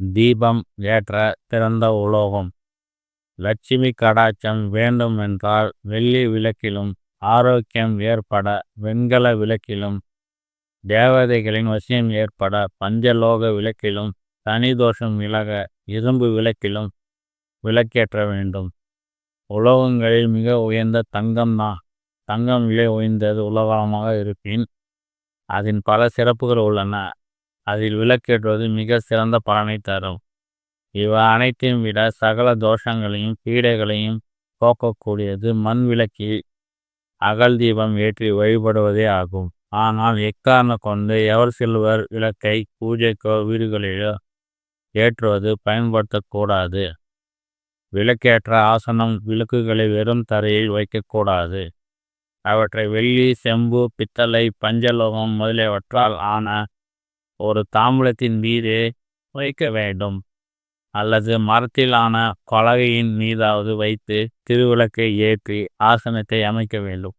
தீபம் ஏற்ற திறந்த உலோகம். லட்சுமி கடாட்சம் வேண்டும் என்றால் வெள்ளி விளக்கிலும் ஆரோக்கியம் ஏற்பட வெண்கல விளக்கிலும் தேவதைகளின் வசியம் ஏற்பட பஞ்சலோக விளக்கிலும் சனி தோஷம் விலக இரும்பு விளக்கிலும் விளக்கேற்ற வேண்டும். உலோகங்களில் மிக உயர்ந்த தங்கம் தான் தங்கம் விலை உயர்ந்தது உலோகமாக இருப்பின் அதன் பல சிறப்புகள் உள்ளன. அதில் விளக்கேற்றுவது மிக சிறந்த பலனை தரும். இவை அனைத்தையும் விட சகல தோஷங்களையும் பீடைகளையும் போக்கக்கூடியது மண் விளக்கில் அகல் தீபம் ஏற்றி வழிபடுவதே ஆகும். ஆனால் எக்காரணம் கொண்டு எவர் சில்வர் விளக்கை பூஜைக்கோ வீடுகளிலோ ஏற்றுவது பயன்படுத்தக்கூடாது. விளக்கேற்ற ஆசனம் விளக்குகளை வெறும் தரையில் வைக்கக்கூடாது. அவற்றை வெள்ளி செம்பு பித்தளை பஞ்சலோகம் முதலியவற்றால் ஆன ஒரு தாம்பூலத்தின் மீது வைக்க வேண்டும். அல்லது மரத்திலான கொலகையின் மீதாவது வைத்து திருவிளக்கை ஏற்றி ஆசனத்தை அமைக்க வேண்டும்.